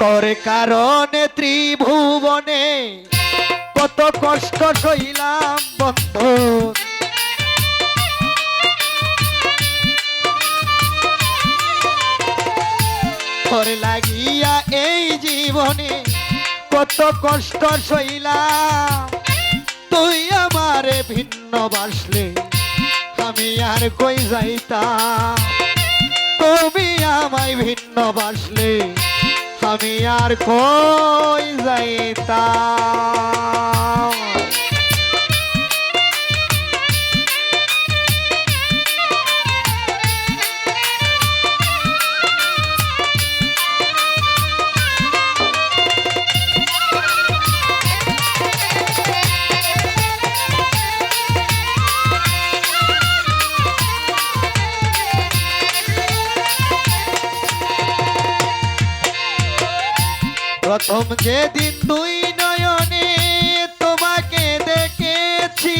তোর কারণে ত্রিভুবনে কত কষ্ট সইলাম বন্ধু। তোর লাগিয়া এই জীবনে কত কষ্ট সইলাম। তুই আমারে ভিন্ন বাসলে আমি আর কই যাইতাম। তুমি আমায় ভিন্ন বাসলে আমি আর কই যাইতাম? প্রথম যেদিন দুই নয়নে তোমাকে দেখেছি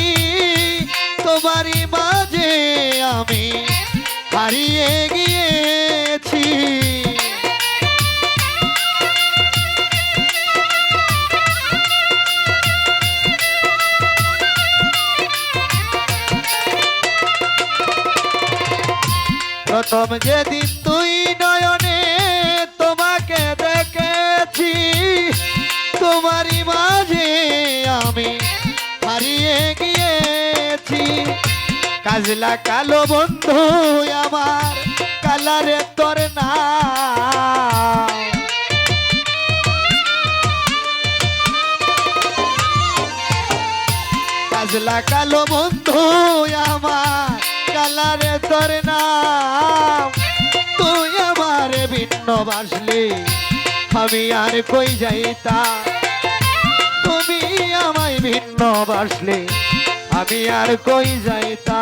তোমারই মাঝে আমি হারিয়ে গিয়েছি। প্রথম যেদিন কাজলা কালো বন্ধু, আমার কালারে তোর না কাজলা কালো বন্ধু, আমার কালারে তোর নাম। তুই আমার ভিন্ন বাসলি, আমি আর কই যাইতা তুমি আমায় ভিন্ন বাসলে আমি আর কই যাইতা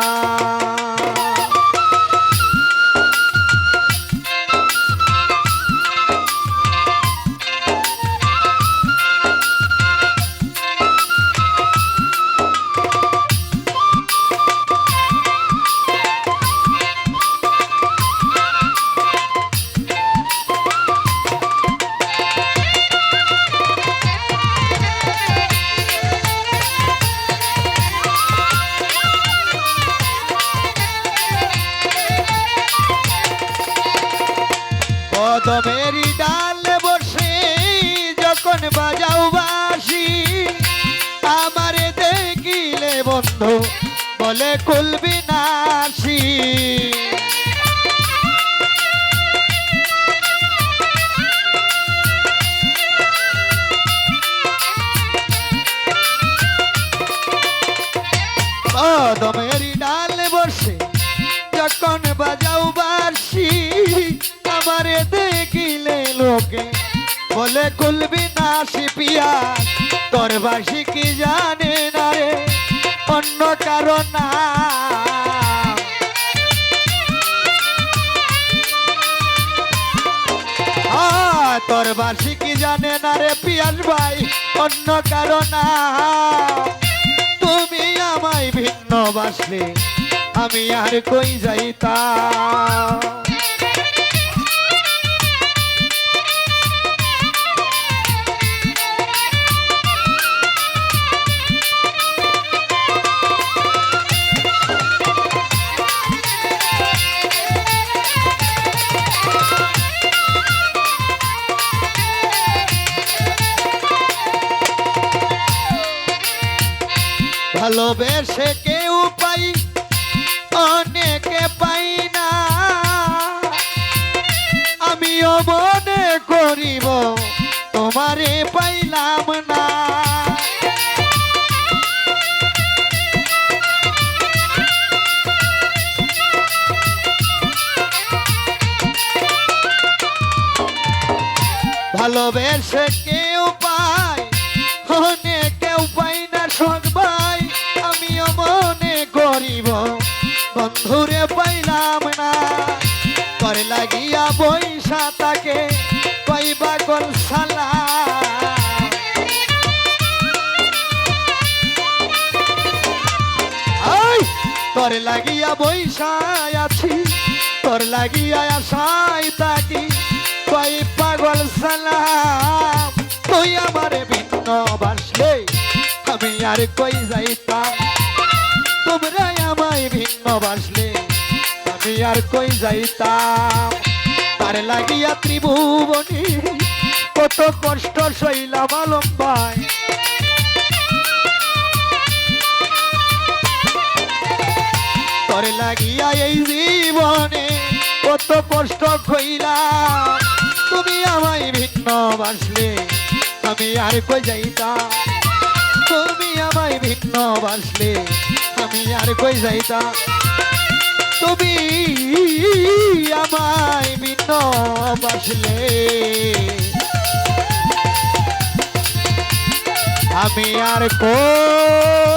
কদমেরই ডালে বসে যখন বাজাও বাসি আমারে দেখিলে বন্ধু বলে কুলবি নাসি কদমেরই বলে কুলবি না শিপিয়া? তোর বাসি কি জানে না রে? অন্য কারণ না। তোর বাসি কি জানে না রে পিয়াস ভাই? অন্য কারণ তুমি আমায় ভিন্ন বাসলে, আমি আর কই যাইতাম? ভালোবেসে কেউ পাই অনেকে পাই না। আমিও মনে করিব তোমারে পাইলাম না। ভালোবেসে কেউ বন্ধুরে পাইলাম না। করে লাগিয়া বৈশা তাকে পাইবা গল সালা তোর লাগিয়া বৈশায় আছি, তোর লাগিয়া আশাই থাকি, কই পাগল সালাম তুই আমার ভিন্ন বাসলে, আমি আর কই তোমরা আমায় ভিন্ন বাসলে আমি আর কই যাইতাম? তার লাগিয়া ত্রিভুবনী, কত কষ্ট সইলাম আলম ভাই তোর লাগিয়া এই জীবনে কত কষ্ট কইলাম তুমি আমায় ভিন্ন বাসলে, আমি আর কই যাইতাম? তুমি আমায় ভিন্ন বাসলে, আমি আর কই যাইতা তুমি আমায় ভিন্ন বাসলে। আমি আর কই